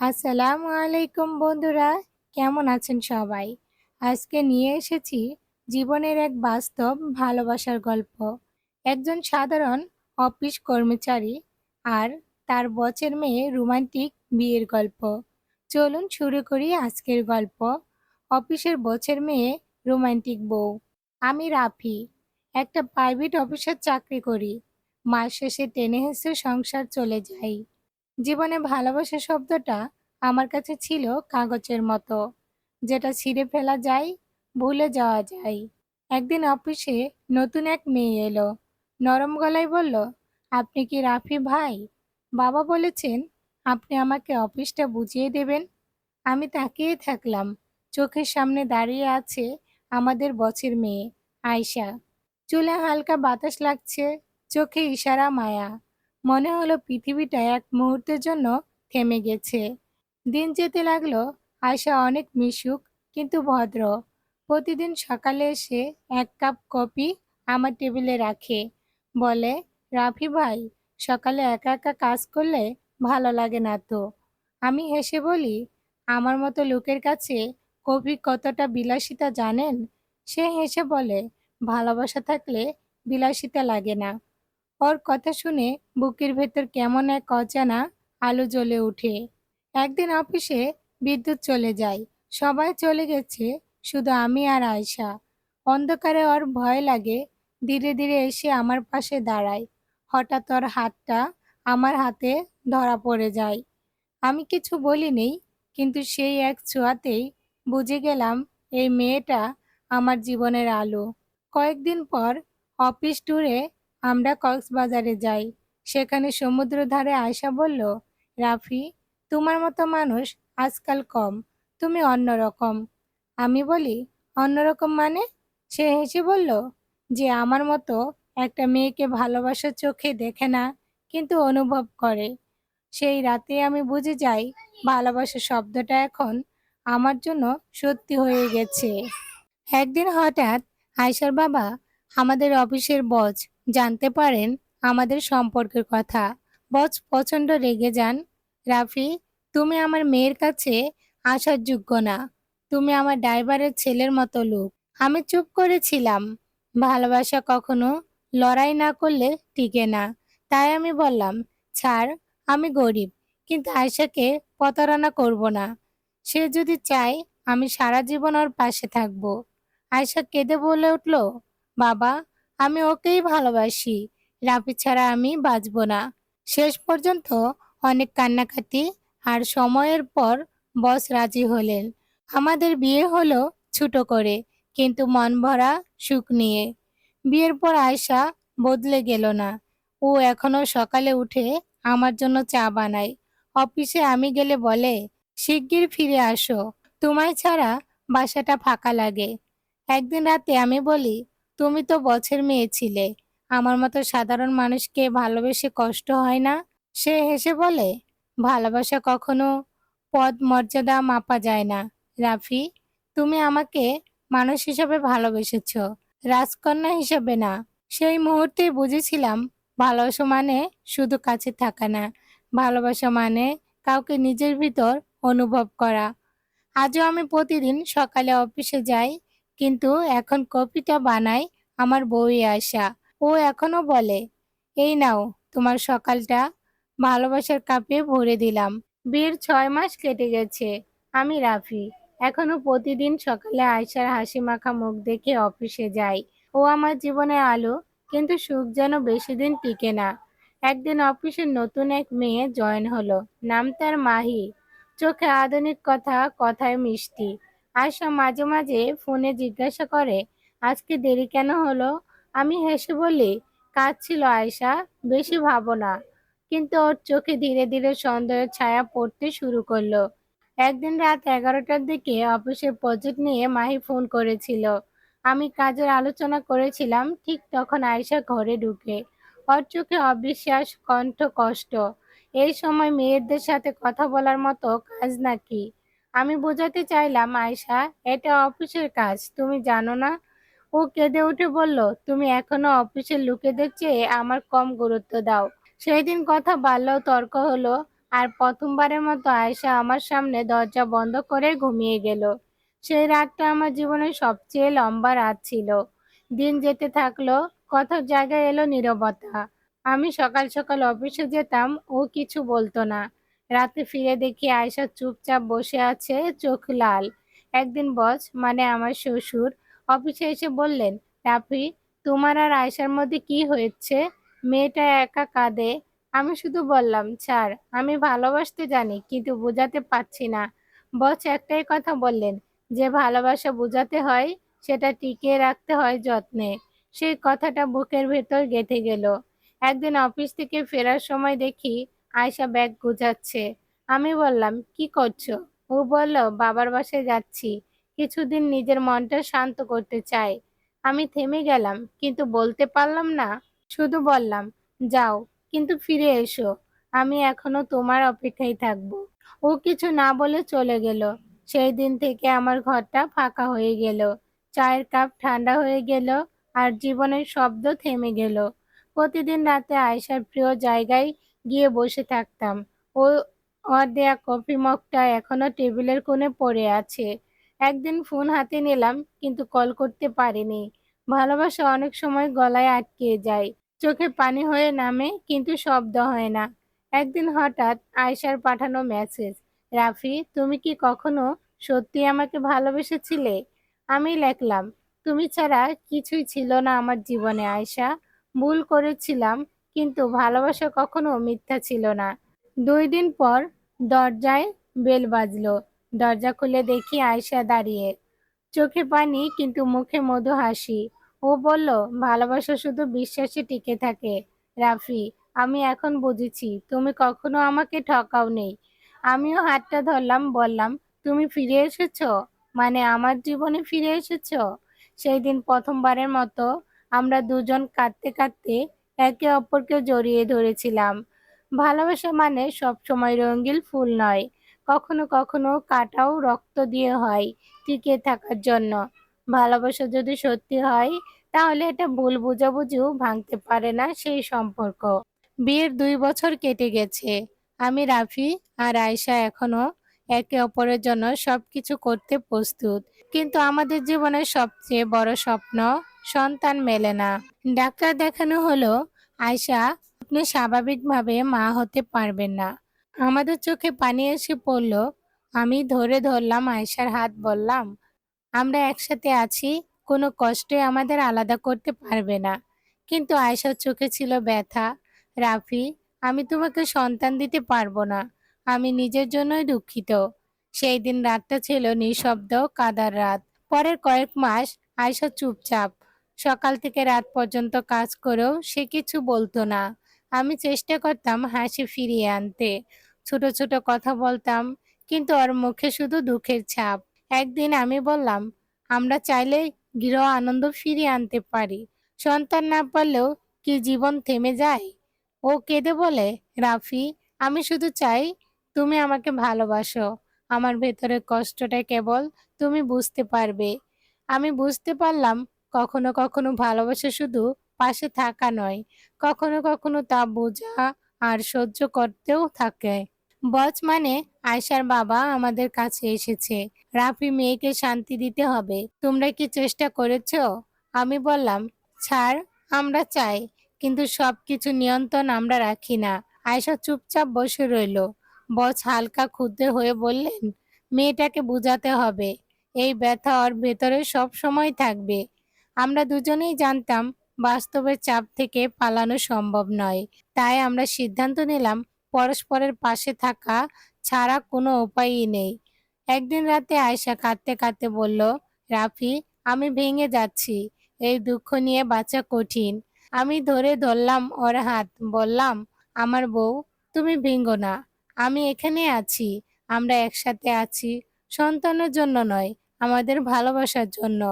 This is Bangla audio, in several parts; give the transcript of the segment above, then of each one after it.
আসসালামু আলাইকুম বন্ধুরা, কেমন আছেন সবাই? আজকে নিয়ে এসেছি জীবনের এক বাস্তব ভালোবাসার গল্প। একজন সাধারণ অফিস কর্মচারী আর তার বচের মেয়ে রোমান্টিক বিয়ের গল্প। চলুন শুরু করি আজকের গল্প। অফিসের বচের মেয়ে রোমান্টিক বউ। আমি রাফি, একটা প্রাইভেট অফিসের চাকরি করি। মাস শেষে টেনে হেসে সংসার চলে যাই। জীবনে ভালোবাসা শব্দটা আমার কাছে ছিল কাগজের মতো, যেটা ছিঁড়ে ফেলা যায়, ভুলে যাওয়া যায়। একদিন অফিসে নতুন এক মেয়ে এলো, নরম গলায় বলল, আপনি কি রাফি ভাই? বাবা বলেছেন, আপনি আমাকে অফিসটা বুঝিয়ে দেবেন। আমি তাকিয়ে থাকলাম, চোখের সামনে দাঁড়িয়ে আছে আমাদের বছের মেয়ে, আয়শা। চুলে হালকা বাতাস লাগছে, চোখে ইশারা মায়া। মনে হলো পৃথিবীটা এক মুহূর্তের জন্য থেমে গেছে। দিন যেতে লাগল, আয়শা অনেক মিশুক কিন্তু ভদ্র। প্রতিদিন সকালে এসে এক কাপ কফি আমার টেবিলে রাখে। বলে, রাফি ভাই, সকালে একা একা কাজ করলে ভালো লাগে না তো? আমি হেসে বলি, আমার মতো লোকের কাছে কফি কতটা বিলাসিতা জানেন? সে হেসে বলে, ভালোবাসা থাকলে বিলাসিতা লাগে না। ওর কথা শুনে বুকের ভেতর কেমন এক অজানা আলো জ্বলে ওঠে। একদিন অফিসে বিদ্যুৎ চলে যায়। সবাই চলে গেছে, শুধু আমি আর আয়শা। অন্ধকারে ওর ভয় লাগে, ধীরে ধীরে এসে আমার পাশে দাঁড়ায়। হঠাৎ ওর হাতটা আমার হাতে ধরা পড়ে যায়। আমি কিছু বলিনি, কিন্তু সেই এক ছোঁয়াতেই বুঝে গেলাম, এই মেয়েটা আমার জীবনের আলো। কয়েকদিন পর অফিস ট্যুরে আমরা কক্সবাজারে যাই। সেখানে সমুদ্র ধারে আয়শা বলল, রাফি, তোমার মতো মানুষ আজকাল কম, তুমি অন্যরকম। আমি বলি, অন্যরকম মানে? সে হেসে বলল, যে আমার মতো একটা মেয়েকে ভালোবাসার চোখে দেখে না, কিন্তু অনুভব করে। সেই রাতে আমি বুঝে যাই, ভালোবাসা শব্দটা এখন আমার জন্য সত্যি হয়ে গেছে। একদিন হঠাৎ আয়সার বাবা আমাদের অফিসের বস জানতে পারেন আমাদের সম্পর্কের কথা। বস প্রচণ্ড রেগে যান। রাফি, তুমি আমার মেয়ের কাছে আসার যোগ্য না। তুমি আমার ড্রাইভারের ছেলের মতো লোক। আমি চুপ করেছিলাম। ভালোবাসা কখনো লড়াই না করলে টিকে না। তাই আমি বললাম, ছাড়, আমি গরিব, কিন্তু আয়সাকে প্রতারণা করব না। সে যদি চায়, আমি সারা জীবন ওর পাশে থাকব। আয়সা কেঁদে বলে উঠল, বাবা আমি ওকেই ভালোবাসি। রাফি ছাড়া আমি বাঁচব না। শেষ পর্যন্ত অনেক কান্নাকাটি আর সময়ের পর বস রাজি হলেন। আমাদের বিয়ে হলো ছোট করে, কিন্তু মন ভরা সুখ নিয়ে। বিয়ের পর আয়সা বদলে গেল না। ও এখনও সকালে উঠে আমার জন্য চা বানায়। অফিসে আমি গেলে বলে, শিগগির ফিরে আসো। তোমায় ছাড়া বাসাটা ফাঁকা লাগে। একদিন রাতে আমি বলি তুমি তো বছর মেয়ে ছিলে। আমার মতো সাধারণ মানুষকে ভালোবেসে কষ্ট হয় না? সে হেসে বলে, ভালোবাসা কখনো পদ মর্যাদা মাপা যায় না। রাফি, তুমি আমাকে মানুষ হিসেবে ভালোবেসেছ। রাজকন্যা হিসেবে না। সেই মুহূর্তে বুঝেছিলাম, ভালোবাসা মানে শুধু কাছে থাকা না। ভালোবাসা মানে কাউকে নিজের ভিতর অনুভব করা। আজও আমি প্রতিদিন সকালে অফিসে যাই কিন্তু এখন কপিটা বানাই আমার বউই আসা ও এখনও বলে, এই নাও, তোমার সকালটা ভালোবাসার কাপে ভরে দিলাম। বিয়ের ছয় মাস কেটে গেছে, আমি রাফি। এখনও প্রতিদিন সকালে আয়সার হাসি মাখা মুখ দেখে অফিসে যাই। ও আমার জীবনে আলো, কিন্তু সুখ যেন বেশি দিন টিকে না। একদিন অফিসের নতুন এক মেয়ে জয়েন হলো, নাম তার মাহি। চোখে আধুনিক কথা, কথায় মিষ্টি। আয়সা মাঝে মাঝে ফোনে জিজ্ঞাসা করে, আজকে দেরি কেন হলো? আমি হেসে বলি কাজ ছিল আয়সা বেশি ভাবো না। কিন্তু ওর চোখে ধীরে ধীরে সন্দেহের ছায়া পড়তে শুরু করল। একদিন রাত এগারোটার দিকে অফিসের প্রজেক্ট নিয়ে মাহি ফোন করেছিল। আমি কাজের আলোচনা করেছিলাম, ঠিক তখন আয়সা ঘরে ঢুকে। ওর চোখে অবিশ্বাস, কণ্ঠ কষ্ট। এই সময় মেয়েদের সাথে কথা বলার মতো কাজ নাকি? আমি বোঝাতে চাইলাম আয়সা এটা অফিসের কাজ, তুমি জানো না? ও কেঁদে উঠে বলল, তুমি এখনও অফিসের লোকেদের চেয়ে আমার কম গুরুত্ব দাও। সেই দিন কথা বাড়লেও তর্ক হলো, আর প্রথমবারের মতো আয়েশা আমার সামনে দরজা বন্ধ করে ঘুমিয়ে গেল। সেই রাতটা আমার জীবনের সবচেয়ে লম্বা রাত ছিল। দিন যেতে থাকল কোথাও জায়গায় এলো নীরবতা। আমি সকাল সকাল অফিসে যেতাম, ও কিছু বলতো না। রাতে ফিরে দেখি আয়েশা চুপচাপ বসে আছে, চোখ লাল। একদিন বস মানে আমার শ্বশুর, অফিসে এসে বললেন, রাফি, তোমার আর আয়েশার মধ্যে কি হয়েছে? মেয়েটা একা কাঁদে। আমি শুধু বললাম স্যার আমি ভালোবাসতে জানি, কিন্তু বোঝাতে পারছি না। বস একটাই কথা বললেন, যে ভালোবাসা বোঝাতে হয়, সেটা টিকিয়ে রাখতে হয় যত্নে। সেই কথাটা বুকের ভেতর গেঁথে গেল। একদিন অফিস থেকে ফেরার সময় দেখি আয়শা ব্যাগ গুজাচ্ছে। আমি বললাম, কি করছ? ও বলল, বাবার বাসায় যাচ্ছি। কিছুদিন নিজের মনটা শান্ত করতে চাই। আমি থেমে গেলাম, কিন্তু বলতে পারলাম না। শুধু বললাম, যাও, কিন্তু ফিরে এসো। আমি এখনও তোমার অপেক্ষায় থাকব। ও কিছু না বলে চলে গেল। সেই দিন থেকে আমার ঘরটা ফাঁকা হয়ে গেল। চায়ের কাপ ঠান্ডা হয়ে গেল আর জীবনের শব্দ থেমে গেল। প্রতিদিন রাতে আয়েশার প্রিয় জায়গায় গিয়ে বসে থাকতাম। ও ওর দেয়া কফি মগটা এখনও টেবিলের কোণে পড়ে আছে। একদিন ফোন হাতে নিলাম, কিন্তু কল করতে পারিনি। ভালোবাসা অনেক সময় গলায় আটকে যায়। চোখে পানি হয়ে নামে, কিন্তু শব্দ হয় না। একদিন হঠাৎ আয়শার পাঠানো মেসেজ, রাফি, তুমি কি কখনো সত্যি আমাকে ভালোবেসেছিলে? আমি লেখলাম, তুমি ছাড়া কিছুই ছিল না আমার জীবনে, আয়শা। ভুল করেছিলাম কিন্তু ভালোবাসা কখনো মিথ্যা ছিল না। দুই দিন পর দরজায় বেল বাজলো। দরজা খুলে দেখি আয়সা দাঁড়িয়ে। চোখে পানি, কিন্তু মুখে মধু হাসি। ও বলল, ভালোবাসা শুধু বিশ্বাসে টিকে থাকে। রাফি, আমি এখন বুঝেছি, তুমি কখনো আমাকে ঠকাও নেই আমিও হাতটা ধরলাম, বললাম, তুমি ফিরে এসেছ? মানে আমার জীবনে ফিরে এসেছ? সেই দিন প্রথমবারের মতো আমরা দুজন কাঁদতে কাঁদতে একে অপরকে জড়িয়ে ধরেছিলাম। ভালোবাসা মানে সব সময় রঙিন ফুল নয়, কখনো কখনো কাটাও রক্ত দিয়ে হয় টিকে থাকার জন্য। ভালোবাসা যদি সত্যি হয়, তাহলে এটা ভুল বুঝাবুঝিও ভাঙতে পারে না সেই সম্পর্ক। বিয়ের দুই বছর কেটে গেছে। আমি রাফি আর আয়শা এখনও একে অপরের জন্য সবকিছু করতে প্রস্তুত। কিন্তু আমাদের জীবনের সবচেয়ে বড় স্বপ্ন সন্তান মেলে না। ডাক্তার দেখানো হলো, আয়শা, আপনি স্বাভাবিকভাবে মা হতে পারবেন না। আমাদের চোখে পানি এসে পড়ল, আমি ধরে ধরলাম আয়শার হাত, বললাম, আমরা একসাথে আছি, কোনো কষ্টে আমাদের আলাদা করতে পারবে না কিন্তু আয়শার চোখে ছিল ব্যথা, রাফি, আমি তোমাকে সন্তান দিতে পারব না। আমি নিজের জন্যই দুঃখিত। সেই দিন রাতটা ছিল নিঃশব্দ, কাদার রাত। পরের কয়েক মাস আয়শা চুপচাপ। সকাল থেকে রাত পর্যন্ত কাজ করেও সে কিছু বলতো না। আমি চেষ্টা করতাম হাসি ফিরিয়ে আনতে। ছোট ছোট কথা বলতাম, কিন্তু ওর মুখে শুধু দুঃখের ছাপ। একদিন আমি বললাম, আমরা চাইলে গৃহ আনন্দ ফিরিয়ে আনতে পারি। সন্তান না পারলেও কি জীবন থেমে যায়? ও কেঁদে বলে, রাফি, আমি শুধু চাই তুমি আমাকে ভালোবাসো। আমার ভেতরে কষ্টটা কেবল তুমি বুঝতে পারবে। আমি বুঝতে পারলাম, কখনো কখনো ভালোবাসা শুধু পাশে থাকা নয়, কখনো কখনো তা বোঝা আর সহ্য করতেও থাকে। বচ মানে আয়সার বাবা আমাদের কাছে এসেছে। রাফি মেয়েকে শান্তি দিতে হবে। তোমরা কি চেষ্টা করেছ? আমি বললাম, ছাড়, আমরা চাই, কিন্তু সবকিছু নিয়ন্ত্রণ আমরা রাখি না। আয়সা চুপচাপ বসে রইল। বস হালকা ক্ষুদ্র হয়ে বললেন, মেয়েটাকে বুঝাতে হবে। এই ব্যথা ওর ভেতরে সব সময় থাকবে। আমরা দুজনেই জানতাম বাস্তবের চাপ থেকে পালানো সম্ভব নয়। তাই আমরা সিদ্ধান্ত নিলাম পরস্পরের পাশে থাকা ছাড়া কোনো উপায়ই নেই। একদিন রাতে আয়সা কাঁদতে কাঁদতে বলল, রাফি, আমি ভেঙে যাচ্ছি। এই দুঃখ নিয়ে বাঁচা কঠিন। আমি ধরে ধরলাম ওর হাত। বললাম, আমার বউ, তুমি ভেঙ্গো না। আমি এখানে আছি, আমরা একসাথে আছি, সন্তানের জন্য নয়, আমাদের ভালোবাসার জন্য।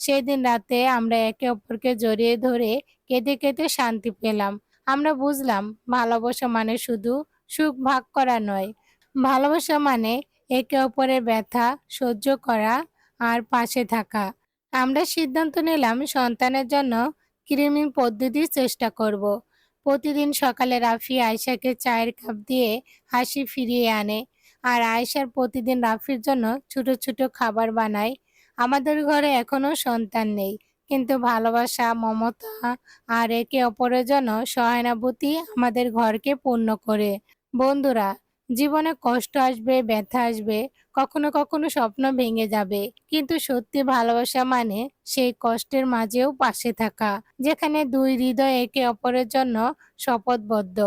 সেই দিন রাতে আমরা একে অপরকে জড়িয়ে ধরে কেঁদে কেঁদে শান্তি পেলাম। আমরা বুঝলাম, ভালোবাসা মানে শুধু সুখ ভাগ করা নয়। ভালোবাসা মানে একে অপরের ব্যথা সহ্য করা আর পাশে থাকা। আমরা সিদ্ধান্ত নিলাম সন্তানের জন্য কৃত্রিম পদ্ধতির চেষ্টা করব। প্রতিদিন সকালে রাফি আয়শাকে চায়ের কাপ দিয়ে হাসি ফিরিয়ে আনে। আর আয়শার প্রতিদিন রাফির জন্য ছোট ছোট খাবার বানায়। আমাদের ঘরে এখনও সন্তান নেই, কিন্তু ভালোবাসা, মমতা আর একে অপরের জন্য সহানুভূতি আমাদের ঘরকে পূর্ণ করে। বন্ধুরা জীবনে কষ্ট আসবে, ব্যথা আসবে, কখনো কখনো স্বপ্ন ভেঙে যাবে। কিন্তু সত্যি ভালোবাসা মানে সেই কষ্টের মাঝেও পাশে থাকা, যেখানে দুই হৃদয় একে অপরের জন্য শপথবদ্ধ।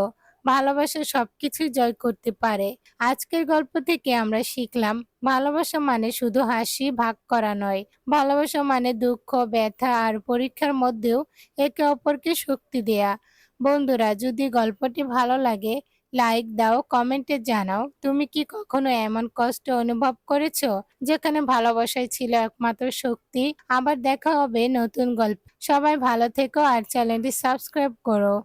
ভালোবাসা সবকিছু জয় করতে পারে। আজকের গল্প থেকে আমরা শিখলাম, ভালোবাসা মানে শুধু হাসি ভাগ করা নয়। ভালোবাসা মানে দুঃখ, ব্যথা আর পরীক্ষার মধ্যেও একে অপরকে শক্তি দেয়া। বন্ধুরা, যদি গল্পটি ভালো লাগে লাইক দাও কমেন্টে জানাও, তুমি কি কখনো এমন কষ্ট অনুভব করেছ যেখানে ভালোবাসাই ছিল একমাত্র শক্তি? আবার দেখা হবে নতুন গল্প। সবাই ভালো থেকো আর চ্যানেলটি সাবস্ক্রাইব করো।